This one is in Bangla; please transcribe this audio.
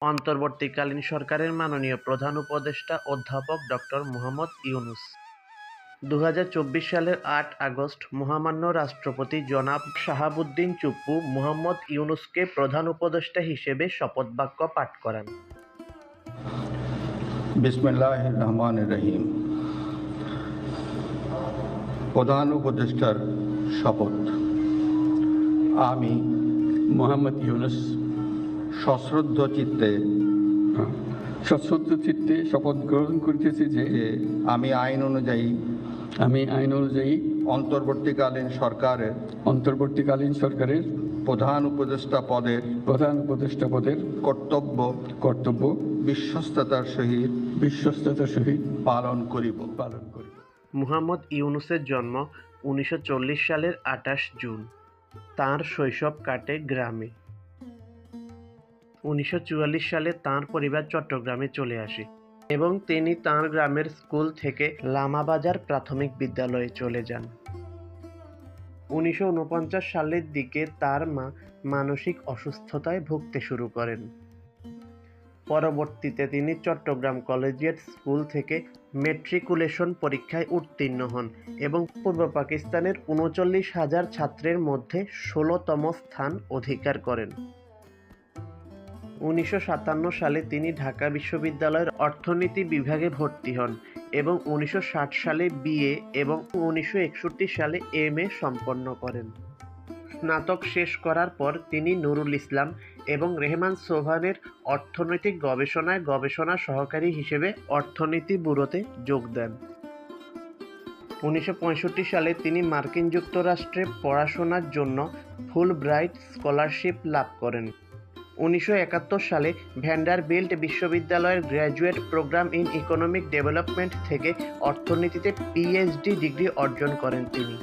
অন্তর্বর্তীকালীন সরকারের মাননীয় প্রধান উপদেষ্টা অধ্যাপক ডক্টর মোহাম্মদ ইউনূস। চব্বিশ সালের আট আগস্ট মহামান্য রাষ্ট্রপতি জনাব শাহাবুদ্দিন চুপ্পু মোহাম্মদ ইউনুসকে প্রধান উপদেষ্টা হিসেবে শপথবাক্য পাঠ করান। বিসমিল্লাহ রহমান রহিম। প্রধান উপদেষ্টার শপথ। আমি মোহাম্মদ ইউনুস সশ্রদ্ধ চিত্তে। সশ্রদ্ধ চিত্তে শপথ গ্রহণ করিতেছি যে আমি আইন অনুযায়ী আমি আইন অনুযায়ী অন্তর্বর্তীকালীন সরকারের অন্তর্বর্তীকালীন সরকারের প্রধান উপদেষ্টা পদের প্রধান উপদেষ্টা পদের কর্তব্য কর্তব্য বিশ্বস্ততার সহিত বিশ্বস্ততার সহিত পালন করিব। পালন করিব। মুহাম্মদ ইউনুসের জন্ম উনিশশো চল্লিশ সালের আঠাশ জুন। তার শৈশব কাটে গ্রামে। উনিশশো চুয়াল্লিশ সালে তার পরিবার চট্টগ্রামে চলে আসে এবং তিনি তার গ্রামের স্কুল থেকে লামাবাজার প্রাথমিক বিদ্যালয়ে চলে যান। উনিশশো ঊনপঞ্চাশ সালের দিকে তার মা মানসিক অসুস্থতায় ভুগতে শুরু করেন। পরবর্তীতে তিনি চট্টগ্রাম কলেজিয়েট স্কুল থেকে মেট্রিকুলেশন পরীক্ষায় উত্তীর্ণ হন এবং পূর্ব পাকিস্তানের উনচল্লিশ হাজার ছাত্রের মধ্যে ষোলোতম স্থান অধিকার করেন। উনিশশো সাতান্ন সালে তিনি ঢাকা বিশ্ববিদ্যালয়ের অর্থনীতি বিভাগে ভর্তি হন এবং উনিশশো ষাট সালে বিএ এবং উনিশশো একষট্টি সালে এম এ সম্পন্ন করেন। স্নাতক শেষ করার পর তিনি নুরুল ইসলাম এবং রেহমান সোভানের অর্থনৈতিক গবেষণায় গবেষণা সহকারী হিসেবে অর্থনীতি ব্যুরোতে যোগ দেন। উনিশশো পঁয়ষট্টি সালে তিনি মার্কিন যুক্তরাষ্ট্রে পড়াশোনার জন্য ফুল ব্রাইট স্কলারশিপ লাভ করেন। উনিশশো একাত্তর সালে ভ্যান্ডারবিল্ট বিশ্ববিদ্যালয়ের graduate program in economic development থেকে অর্থনীতিতে পিএইচডি ডিগ্রি অর্জন করেন তিনি।